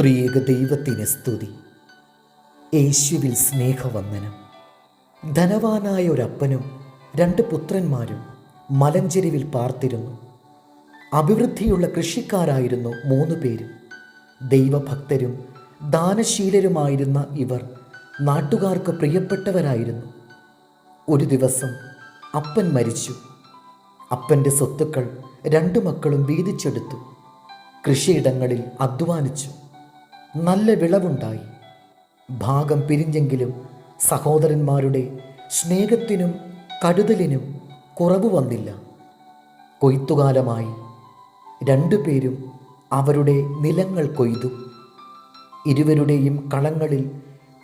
ത്രിയേക ദൈവത്തിന് സ്തുതി. യേശുവിൽ സ്നേഹവന്ദനം. ധനവാനായ ഒരപ്പനും രണ്ട് പുത്രന്മാരും മലഞ്ചെരിവിൽ പാർത്തിരുന്നു. അഭിവൃദ്ധിയുള്ള കൃഷിക്കാരായിരുന്നു മൂന്ന് പേരും. ദൈവഭക്തരും ദാനശീലരുമായിരുന്ന ഇവർ നാട്ടുകാർക്ക് പ്രിയപ്പെട്ടവരായിരുന്നു. ഒരു ദിവസം അപ്പൻ മരിച്ചു. അപ്പന്റെ സ്വത്തുക്കൾ രണ്ടു മക്കളും വീതിച്ചെടുത്തു. കൃഷിയിടങ്ങളിൽ അധ്വാനിച്ചു. നല്ല വിളവുണ്ടായി. ഭാഗം പിരിഞ്ഞെങ്കിലും സഹോദരന്മാരുടെ സ്നേഹത്തിനും കരുതലിനും കുറവ് വന്നില്ല. കൊയ്ത്തുകാലമായി രണ്ടുപേരും അവരുടെ നിലങ്ങൾ കൊയ്തു. ഇരുവരുടെയും കളങ്ങളിൽ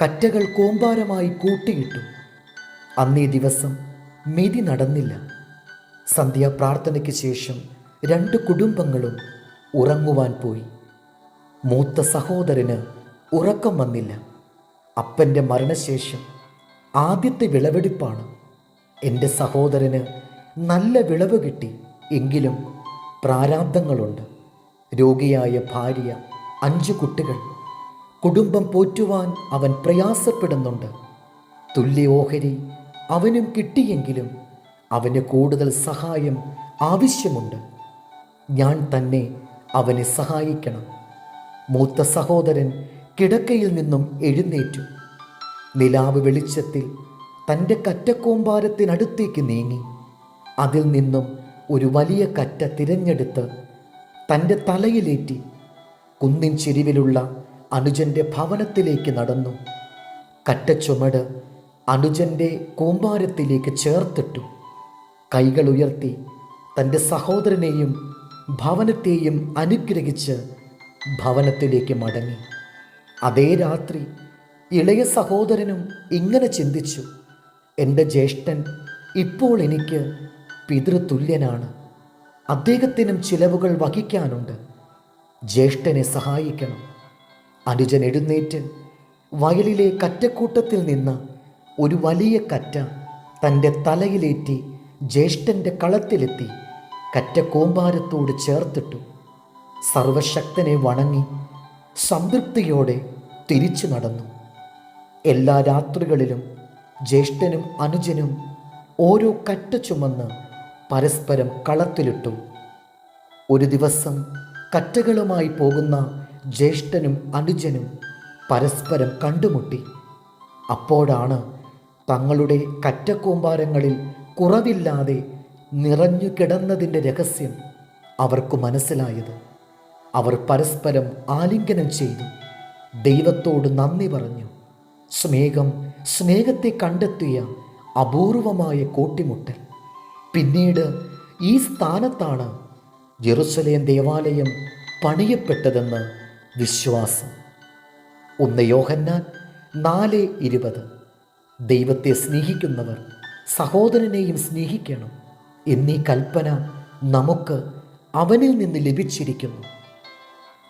കറ്റകൾ കൂമ്പാരമായി കൂട്ടിയിട്ടു. അന്നേ ദിവസം മെതി നടന്നില്ല. സന്ധ്യാപ്രാർത്ഥനയ്ക്ക് ശേഷം രണ്ട് കുടുംബങ്ങളും ഉറങ്ങുവാൻ പോയി. മൂത്ത സഹോദരന് ഉറക്കം വന്നില്ല. അപ്പന്റെ മരണശേഷം ആദ്യത്തെ വിളവെടുപ്പാണ്. എന്റെ സഹോദരന് നല്ല വിളവ് കിട്ടി. എങ്കിലും പ്രാരാബ്ദങ്ങളുണ്ട്. രോഗിയായ ഭാര്യ അഞ്ച് കുട്ടികൾ. കുടുംബം പോറ്റുവാൻ അവൻ പ്രയാസപ്പെടുന്നുണ്ട്. തുല്യ ഓഹരി അവനും കിട്ടിയെങ്കിലും അവന് കൂടുതൽ സഹായം ആവശ്യമുണ്ട്. ഞാൻ തന്നെ അവനെ സഹായിക്കണം. മൂത്ത സഹോദരൻ കിടക്കയിൽ നിന്നും എഴുന്നേറ്റു. നിലാവ് വെളിച്ചത്തിൽ തന്റെ കറ്റക്കൂമ്പാരത്തിനടുത്തേക്ക് നീങ്ങി. അതിൽ നിന്നും ഒരു വലിയ കറ്റ തിരഞ്ഞെടുത്ത് തന്റെ തലയിലേറ്റി കുന്നിൻ ചെരിവിലുള്ള അനുജന്റെ ഭവനത്തിലേക്ക് നടന്നു. കറ്റ ചുമട് അനുജന്റെ കൂമ്പാരത്തിലേക്ക് ചേർത്തിട്ടു. കൈകൾ ഉയർത്തി തന്റെ സഹോദരനെയും ഭവനത്തെയും അനുഗ്രഹിച്ച് ഭവനത്തിലേക്ക് മടങ്ങി. അതേ രാത്രി ഇളയ സഹോദരനും ഇങ്ങനെ ചിന്തിച്ചു എന്റെ ജ്യേഷ്ഠൻ ഇപ്പോൾ എനിക്ക് പിതൃതുല്യനാണ്. അദ്ദേഹത്തിനും ചിലവുകൾ വഹിക്കാനുണ്ട്. ജ്യേഷ്ഠനെ സഹായിക്കണം. അനുജൻ എഴുന്നേറ്റ് വയലിലെ കറ്റക്കൂട്ടത്തിൽ നിന്ന് ഒരു വലിയ കറ്റ തന്റെ തലയിലേറ്റി ജ്യേഷ്ഠന്റെ കളത്തിലെത്തി കറ്റക്കൂമ്പാരത്തോട് ചേർത്തിട്ടു. സർവശക്തനെ വണങ്ങി സംതൃപ്തിയോടെ തിരിച്ചു നടന്നു. എല്ലാ രാത്രികളിലും ജ്യേഷ്ഠനും അനുജനും ഓരോ കറ്റ ചുമന്ന് പരസ്പരം കളത്തിലിട്ടു. ഒരു ദിവസം കറ്റകളുമായി പോകുന്ന ജ്യേഷ്ഠനും അനുജനും പരസ്പരം കണ്ടുമുട്ടി. അപ്പോഴാണ് തങ്ങളുടെ കറ്റക്കൂമ്പാരങ്ങളിൽ കുറവില്ലാതെ നിറഞ്ഞു കിടന്നതിന്റെ രഹസ്യം അവർക്ക് മനസ്സിലായത്. അവർ പരസ്പരം ആലിംഗനം ചെയ്തു. ദൈവത്തോട് നന്ദി പറഞ്ഞു. സ്നേഹം സ്നേഹത്തെ കണ്ടെത്തിയ അപൂർവമായ കൂട്ടിമുട്ടൽ. പിന്നീട് ഈ സ്ഥാനത്താണ് ജെറുസലേം ദേവാലയം പണിയപ്പെട്ടതെന്ന് വിശ്വാസം. ഒന്ന് യോഹന്നാൻ നാല് ഇരുപത്. ദൈവത്തെ സ്നേഹിക്കുന്നവർ സഹോദരനെയും സ്നേഹിക്കണം. എന്നീ കൽപ്പന നമുക്ക് അവനിൽ നിന്ന് ലഭിച്ചിരിക്കുന്നു.